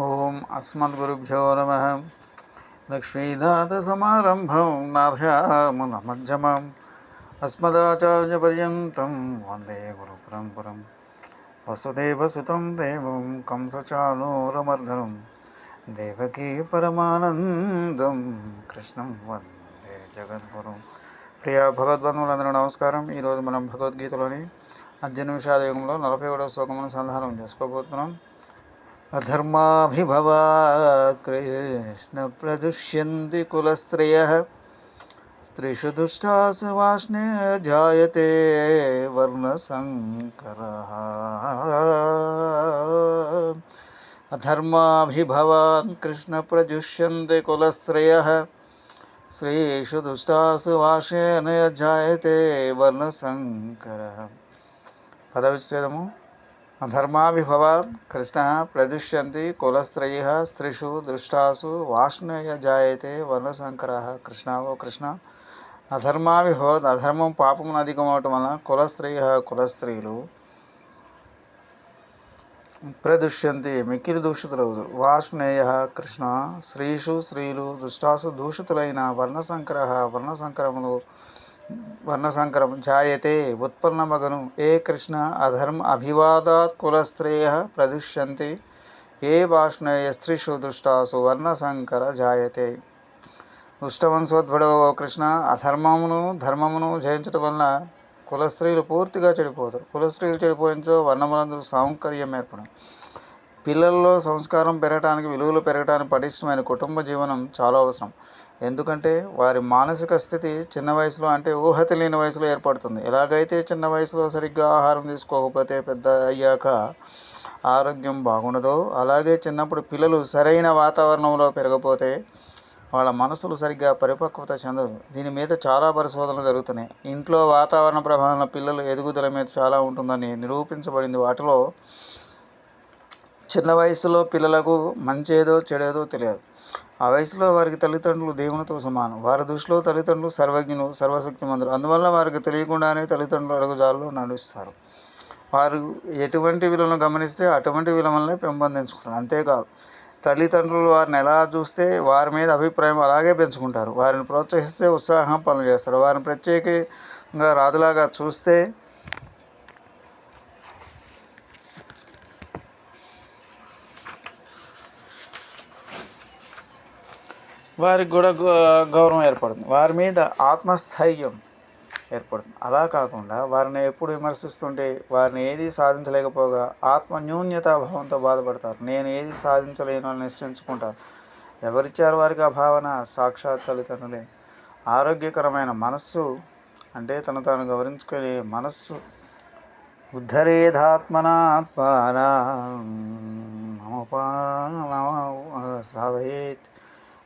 ఓం అస్మద్గురుభ్యో నమ. లక్ష్మీనాథసమారంభం నమజ్జమం. అస్మదాచార్యపర్యంతం వందే గురుపరంపరం. వసుదేవసుతం దేవం కంసచానూరమర్దనం. దేవకీ పరమానందం. కృష్ణం వందే జగద్గురు. ప్రియ భగవద్బంధువులందరూ నమస్కారం. ఈరోజు మనం భగవద్గీతలోని అర్జున విషాద యుగంలో నలభై ఏడవ శ్లోకమును సంధానం చేసుకోబోతున్నాం. అధర్మాభిభవా కృష్ణ ప్రదుష్యంతి కులస్త్రయ స్త్రీషు దుష్టాసు వాష్నే జాయతే వర్ణసంకర అధర్మాభిభవాన్ కృష్ణ ప్రజుష్యంతి కులస్త్రయ స్త్రీషు దుష్టాసు వాషేన జాయతే అధర్మాభిభవాత్ కృష్ణ ప్రదుష్యంతి కులస్త్రయ స్త్రీషు దృష్టాసు వాష్ణయ జాయతే వర్ణశంకర కృష్ణ ఓ కృష్ణ అధర్మాభిభవత్ అధర్మం పాపం అధికమవటం వలన కులస్త్రయ కులస్త్రీలు ప్రదుష్యంతి మిక్కిలి దూషితులవుదు వాష్ణేయ కృష్ణ స్త్రీషు స్త్రీలు దుష్టాసు దూషితులైన వర్ణశంకర వర్ణశంకరములు వర్ణసంకరం జాయతే ఉత్పన్నమగను ఏ కృష్ణ అధర్మ అభివాదాత్ కులస్త్రేయ ప్రదుష్యంతి ఏ వాష్ణేయ స్త్రీషు దుష్టాసు వర్ణసంకర జాయతే దుష్టవంశోద్భుడో కృష్ణ అధర్మమును ధర్మమును జయించడం వలన కులస్త్రీలు పూర్తిగా చెడిపోతారు। కులస్త్రీలు చెడిపోయించో వర్ణములందు సౌకర్యం ఏర్పడం పిల్లల్లో సంస్కారం పెరగటానికి విలువలు పెరగటానికి పటిష్టమైన కుటుంబ జీవనం చాలా అవసరం। ఎందుకంటే వారి మానసిక స్థితి చిన్న వయసులో అంటే ఊహ తెలియని వయసులో ఏర్పడుతుంది. ఎలాగైతే చిన్న వయసులో సరిగ్గా ఆహారం తీసుకోకపోతే పెద్ద అయ్యాక ఆరోగ్యం బాగుండదో. అలాగే చిన్నప్పుడు పిల్లలు సరైన వాతావరణంలో పెరగపోతే వాళ్ళ మనసులు సరిగ్గా పరిపక్వత చెందదు. దీని మీద చాలా పరిశోధనలు జరుగుతున్నాయి. ఇంట్లో వాతావరణ ప్రభావం పిల్లల ఎదుగుదల మీద చాలా ఉంటుందని నిరూపించబడింది. వాటిలో చిన్న వయసులో పిల్లలకు మంచి ఏదో చెడేదో తెలియదు. ఆ వయసులో వారికి తల్లిదండ్రులు దేవునితో సమానం. వారి దృష్టిలో తల్లిదండ్రులు సర్వజ్ఞులు సర్వశక్తిమంతులు. అందువల్ల వారికి తెలియకుండానే తల్లిదండ్రులు అడుగుజాలలో నడుస్తారు. వారు ఎటువంటి విలువను గమనిస్తే అటువంటి విలువలనే పెంపొందించుకుంటారు. అంతేకాదు తల్లిదండ్రులు వారిని ఎలా చూస్తే వారి మీద అభిప్రాయం అలాగే పెంచుకుంటారు. వారిని ప్రోత్సహిస్తే ఉత్సాహం పనులు చేస్తారు. వారిని ప్రత్యేకంగా రాజులాగా చూస్తే వారికి కూడా గౌరవం ఏర్పడుతుంది. వారి మీద ఆత్మస్థైర్యం ఏర్పడుతుంది. అలా కాకుండా వారిని ఎప్పుడు విమర్శిస్తుంటే వారిని ఏది సాధించలేకపోగా ఆత్మ న్యూన్యతాభావంతో బాధపడతారు. నేను ఏది సాధించలేను అని నిశ్చయించుకుంటారు. ఎవరిచ్చారు వారికి ఆ భావన? సాక్షాత్ తల్లిదండ్రులే. ఆరోగ్యకరమైన మనస్సు అంటే తను తాను గౌరవించుకునే మనస్సు. ఉద్ధరేధాత్మనాత్మానా సాధయేత్.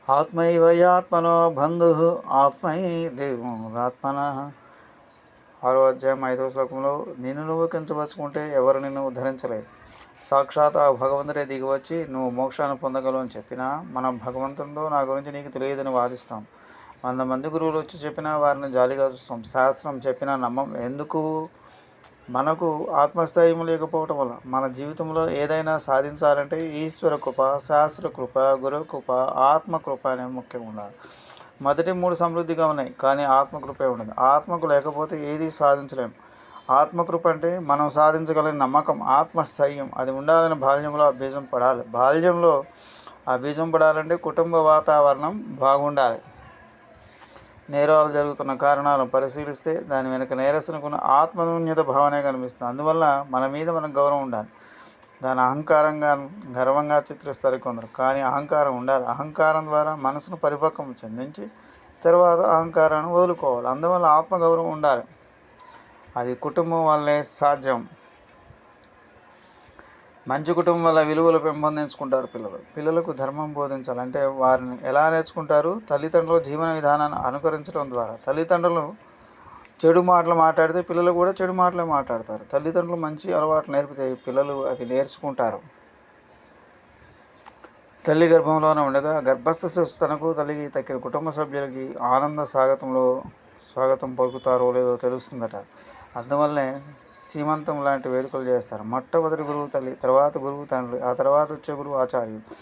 ఆత్మైవయాత్మనో బంధు ఆత్మైదేవాత్మన ఆరో అధ్యాయం ఐదో శ్లోకంలో నిన్ను నువ్వు కించపరుచుకుంటే ఎవరు నిన్ను ఉద్ధరించలేదు సాక్షాత్ ఆ భగవంతుడే దిగివచ్చి నువ్వు మోక్షాన్ని పొందగలవు అని చెప్పినా మనం భగవంతుడితో నా గురించి నీకు తెలియదని వాదిస్తాం. వంద మంది గురువులు వచ్చి చెప్పినా వారిని జాలిగా చూస్తాం. శాస్త్రం చెప్పినా నమ్మం. ఎందుకు? మనకు ఆత్మస్థైర్యం లేకపోవటం వల్ల మన జీవితంలో ఏదైనా సాధించాలంటే ఈశ్వర కృప శాస్త్ర కృప గురు కృప ఆత్మకృప అనేవి ముఖ్యంగా ఉండాలి. మొదటి మూడు సమృద్ధిగా ఉన్నాయి కానీ ఆత్మకృపే ఉండదు. ఆత్మకు లేకపోతే ఏది సాధించలేము ఆత్మకృప అంటే మనం సాధించగలిగిన నమ్మకం ఆత్మస్థైర్యం. అది ఉండాలని బాల్యంలో ఆ బీజం పడాలి. బాల్యంలో ఆ బీజం పడాలంటే కుటుంబ వాతావరణం బాగుండాలి. నేరాలు జరుగుతున్న కారణాలను పరిశీలిస్తే దాని వెనుక నేరసనకున్న ఆత్మన్యూన్యత భావనే కనిపిస్తుంది. అందువల్ల మన మీద మనకు గౌరవం ఉండాలి. దాని అహంకారంగా గర్వంగా చిత్రిస్తారు కొందరు. కానీ అహంకారం ఉండాలి. అహంకారం ద్వారా మనసును పరిపక్వం చెందించి తర్వాత అహంకారాన్ని వదులుకోవాలి. అందువల్ల ఆత్మగౌరవం ఉండాలి. అది కుటుంబం వల్లే సాధ్యం. మంచి కుటుంబాల విలువలు పెంపొందించుకుంటారు పిల్లలు. పిల్లలకు ధర్మం బోధించాలి. అంటే వారిని ఎలా నేర్చుకుంటారు? తల్లిదండ్రుల జీవన విధానాన్ని అనుకరించడం ద్వారా. తల్లిదండ్రులు చెడు మాటలు మాట్లాడితే పిల్లలు కూడా చెడు మాటలే మాట్లాడతారు. తల్లిదండ్రులు మంచి అలవాట్లు నేర్పితే పిల్లలు అవి నేర్చుకుంటారు. తల్లి గర్భంలోనే ఉండగా గర్భస్థ శిశు తనకు తల్లికి తక్కిన కుటుంబ సభ్యులకి ఆనంద స్వాగతంలో స్వాగతం పలుకుతారో లేదో తెలుస్తుందట. అందువల్లనే సీమంతం లాంటి వేడుకలు చేస్తారు. మొట్టమొదటి గురువు తల్లి తర్వాత గురువు తండ్రి ఆ తర్వాత వచ్చే గురువు ఆచార్యుడు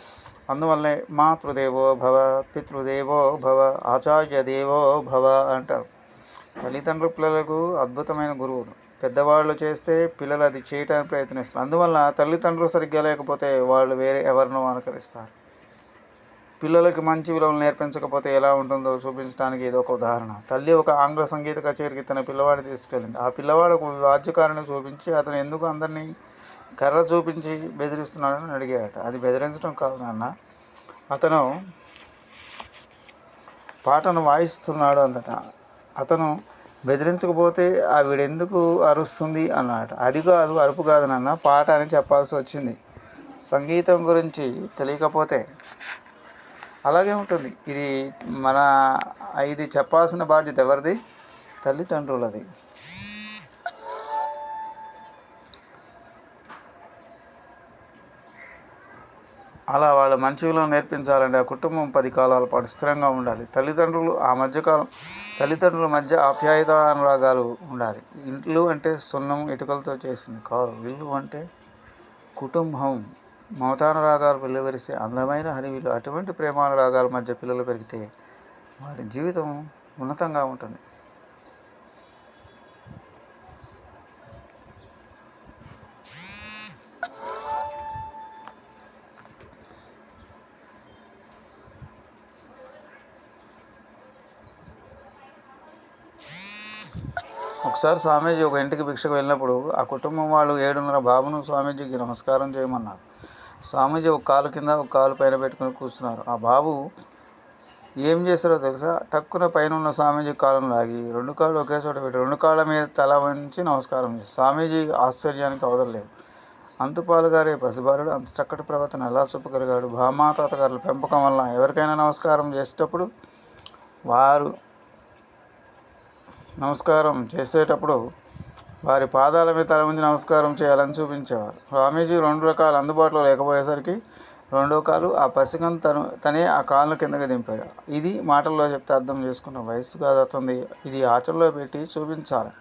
అందువల్లే మాతృదేవో భవ పితృదేవో భవ ఆచార్య దేవో భవ అంటారు. తల్లిదండ్రుల పిల్లలకు అద్భుతమైన గురువులు. పెద్దవాళ్ళు చేస్తే పిల్లలు అది చేయటానికి ప్రయత్నిస్తారు. అందువల్ల తల్లిదండ్రులు సరిగ్గా లేకపోతే వాళ్ళు వేరే ఎవరినో అనుకరిస్తారు. పిల్లలకి మంచి విలువలు నేర్పించకపోతే ఎలా ఉంటుందో చూపించడానికి ఇది ఒక ఉదాహరణ. తల్లి ఒక ఆంగ్ల సంగీత కచేరికి తన పిల్లవాడిని తీసుకెళ్ళింది. ఆ పిల్లవాడు ఒక వాద్యకారుని చూపించి అతను ఎందుకు అందరినీ కర్ర చూపించి బెదిరిస్తున్నాడని అడిగాడట. అది బెదిరించడం కాదు నాన్న. అతను పాటను వాయిస్తున్నాడు అందట అతను బెదిరించకపోతే ఆవిడెందుకు అరుస్తుంది అన్నాడు అది కాదు అరుపు కాదు నాన్న పాట అని చెప్పాల్సి వచ్చింది. సంగీతం గురించి తెలియకపోతే అలాగే ఉంటుంది. ఇది మన ఇది చెప్పాల్సిన బాధ్యత ఎవరిది? తల్లిదండ్రులది. అలా వాళ్ళ మంచి నేర్పించాలంటే ఆ కుటుంబం పది కాలాల పాటు స్థిరంగా ఉండాలి. తల్లిదండ్రులు ఆ మధ్యకాలం తల్లిదండ్రుల మధ్య ఆప్యాయత అనురాగాలు ఉండాలి. ఇల్లు అంటే సున్నం ఇటుకలతో చేసింది కాదు ఇల్లు అంటే కుటుంబం. మమతానురాగాలు వెలువరిసే అందమైన హరివిలు అటువంటి ప్రేమానురాగాల మధ్య పిల్లలు పెరిగితే వారి జీవితం ఉన్నతంగా ఉంటుంది. ఒకసారి స్వామీజీ ఒక ఇంటికి భిక్షకు వెళ్ళినప్పుడు ఆ కుటుంబం వాళ్ళు ఏడున్నర బాబును స్వామీజీకి నమస్కారం చేయమన్నారు. స్వామీజీ ఒక కాలు కింద ఒక కాలు పైన పెట్టుకుని కూర్చున్నారు. ఆ బాబు ఏం చేస్తారో తెలుసా? తక్కువ పైన ఉన్న స్వామీజీ కాలం లాగి రెండు కాళ్ళు ఒకే చోట పెట్టి రెండు కాళ్ళ మీద తల వంచి నమస్కారం చేసి స్వామీజీ ఆశ్చర్యానికి అవదలేదు అంతుపాలు గారే పసిబాలుడు అంత చక్కటి ప్రవర్తన ఎలా చూపగలిగాడు? భామా తాతగారుల పెంపకం వల్ల ఎవరికైనా నమస్కారం చేసేటప్పుడు వారు నమస్కారం చేసేటప్పుడు వారి పాదాల మీద తల ఉంచి నమస్కారం చేయాలని చూపించేవారు. స్వామీజీ రెండు రకాలు అందుబాటులో లేకపోయేసరికి రెండో కాలు ఆ పసికం తను తనే ఆ కాళ్ళను కిందకి దింపాడు. ఇది మాటల్లో చెప్తే అర్థం చేసుకున్న వయసు కాదు అతనిది. ఇది ఆచరణలో పెట్టి చూపించాలి.